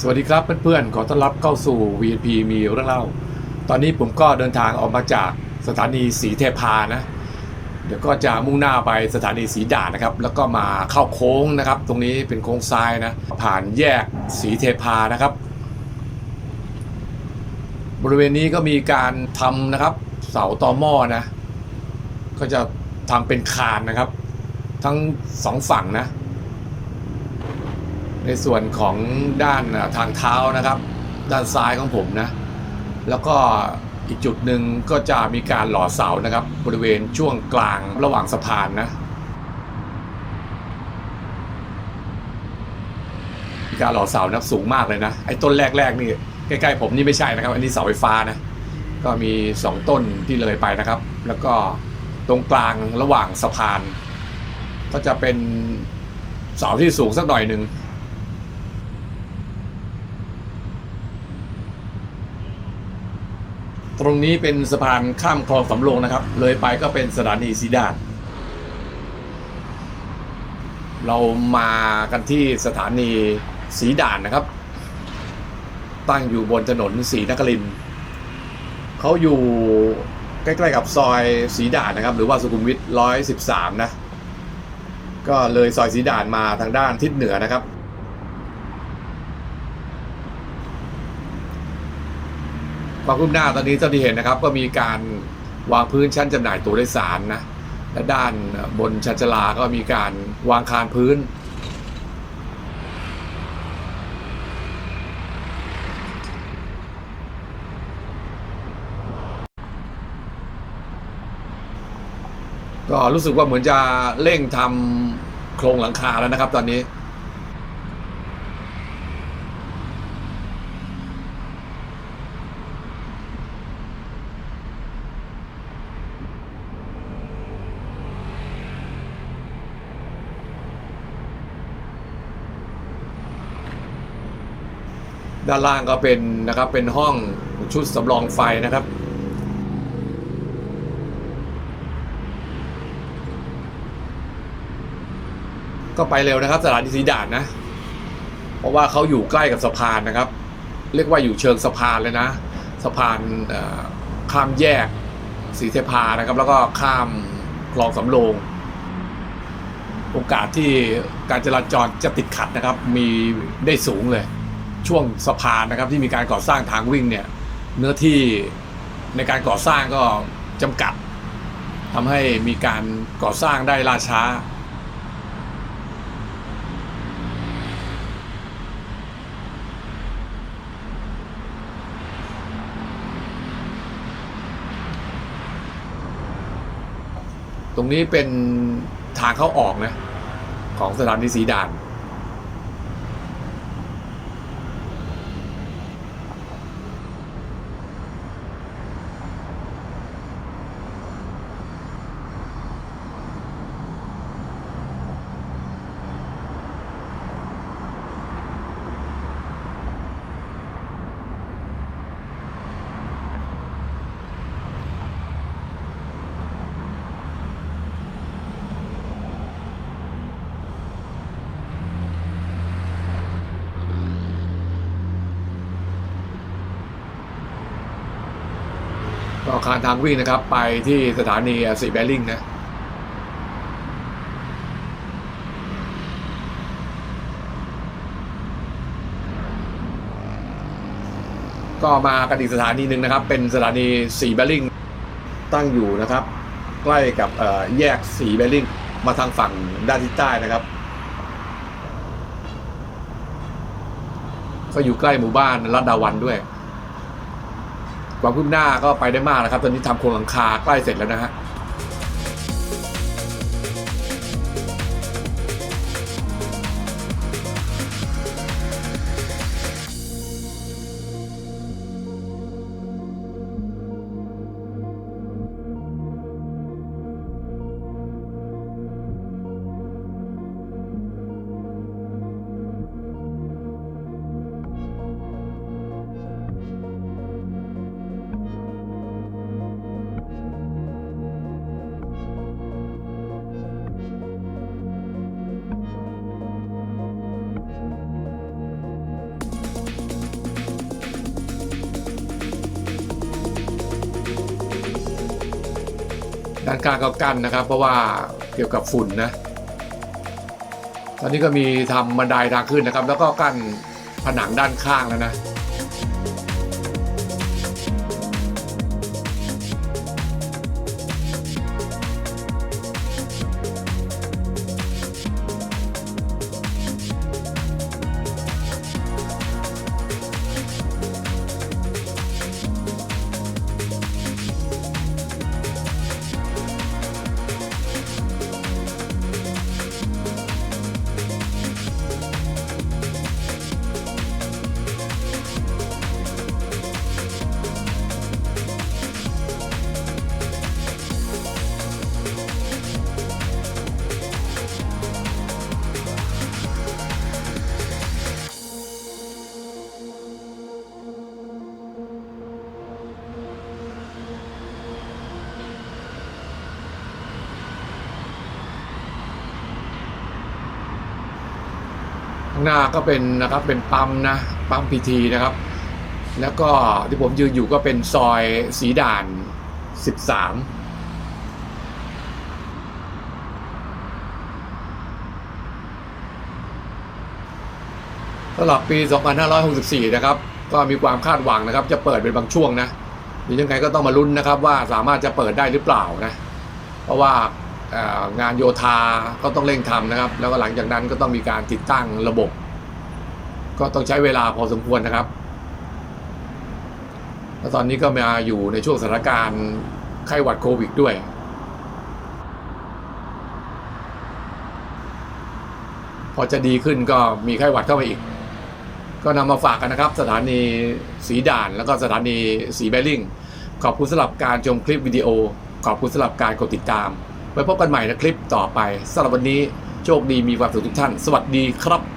สวัสดีครับเพื่อนๆ ขอต้อนรับเข้าสู่ VNP มีเรื่องเล่า ตอนนี้ผมก็เดินทางออกมาจากสถานีสีเทพานะ เดี๋ยวก็จะมุ่งหน้าไปสถานีสีด่านนะครับ แล้วก็มาเข้าโค้งนะครับ ตรงนี้เป็นโค้งซ้ายนะ ผ่านแยกสีเทพานะครับ บริเวณนี้ก็มีการทำนะครับ เสาตอหม้อนะ ก็จะทำเป็นคานนะครับ ทั้งสองฝั่งนะ ในส่วนของด้านทางเท้านะครับ ด้านซ้ายของผมนะ แล้วก็อีกจุดหนึ่งก็จะมีการหล่อเสานะครับ บริเวณช่วงกลางระหว่างสะพานนะมีการหล่อเสานะสูงมากเลยนะไอ้ต้นแรกๆนี่ใกล้ๆผมนี่ไม่ใช่นะครับ อันนี้เสาไฟฟ้านะก็มีสองต้นที่เลยไปนะครับ แล้วก็ตรงกลางระหว่างสะพาน ก็จะเป็นเสาที่สูงสักหน่อยหนึ่ง ตรงนี้เป็นสะพานข้ามคลองสำโรงนะครับ เลยไปก็เป็นสถานีสีดาน เรามากันที่สถานีสีด่านนะครับ ตั้งอยู่บนถนนสีนครินเขาอยู่ใกล้ๆกับซอยสีด่านนะครับ หรือว่าสุขุมวิทร้อยสิบสามนะ ก็เลยซอยสีด่านมาทางด้านทิศเหนือนะครับ ความคืบหน้าตอนนี้เจ้าที่เห็นนะครับ ก็มีการวางพื้นชั้นจำหน่ายตัวโดยสารนะและด้านบนชันชลาก็มีการวางคานพื้น ก็รู้สึกว่าเหมือนจะเร่งทำโครงหลังคาแล้วนะครับตอนนี้ ด้านล่างก็เป็นนะครับเป็นห้องชุดสำรองไฟนะครับก็ไปเร็วนะครับสถานีสีด่านนะ เพราะว่าเขาอยู่ใกล้กับสะพานนะครับ เรียกว่าอยู่เชิงสะพานเลยนะ สะพานข้ามแยกสีเทพานะครับ แล้วก็ข้ามคลองสำโรงโอกาสที่การจราจรจะติดขัดนะครับ มีได้สูงเลย ช่วงสะพานนะครับที่มีการก่อสร้างทางวิ่งเนี่ยเนื้อที่ในการก่อสร้างก็จำกัดทำให้มีการก่อสร้างได้ล่าช้า ตรงนี้เป็นทางเข้าออกนะของสถานีสีด่าน ก็อคารทางวิ่งนะครับ ไปที่สถานีสีแบริ่งนะก็มากันอีกสถานีหนึ่งนะครับ เป็นสถานีสีแบริ่งตั้งอยู่นะครับ ใกล้กับแยกสีแบริ่งมาทางฝั่งด้านทิศใต้นะครับก็อยู่ใกล้หมู่บ้านรัดดาวันด้วย ความคืบหน้าก็ไปได้มากนะครับ ตอนนี้ทำโครงหลังคาใกล้เสร็จแล้วนะฮะานกลางก็กั้นนะครับ เพราะว่าเกี่ยวกับฝุ่นนะ ตอนนี้ก็มีทำบันไดทางขึ้นนะครับ แล้วก็กั้นผนังด้านข้างแล้วนะ ข้างหน้าก็เป็นนะครับเป็นปั๊มนะปั๊มพีทีนะครับ แล้วก็ที่ผมยืนอยู่ก็เป็นซอยสีด่าน 13สำหรับปี 2564 นะครับ ก็มีความคาดหวังนะครับ จะเปิดเป็นบางช่วงนะหรือยังไงก็ต้องมาลุ้นนะครับ ว่าสามารถจะเปิดได้หรือเปล่านะ เพราะว่า งานโยธาก็ต้องเร่งทำนะครับ แล้วก็หลังจากนั้นก็ต้องมีการติดตั้งระบบ ก็ต้องใช้เวลาพอสมควรนะครับแล้วตอนนี้ก็มาอยู่ในช่วงสถานการณ์ไข้หวัดโควิดด้วยพอจะดีขึ้นก็มีไข้หวัดเข้ามาอีก ก็นำมาฝากกันนะครับ สถานีสีด่านแล้วก็สถานีสีแบริ่งขอบคุณสำหรับการชมคลิปวิดีโอ ขอบคุณสำหรับการกดติดตาม ไว้พบกันใหม่ในคลิปต่อไปสำหรับวันนี้โชคดีมีความสุขทุกท่าน สวัสดีครับ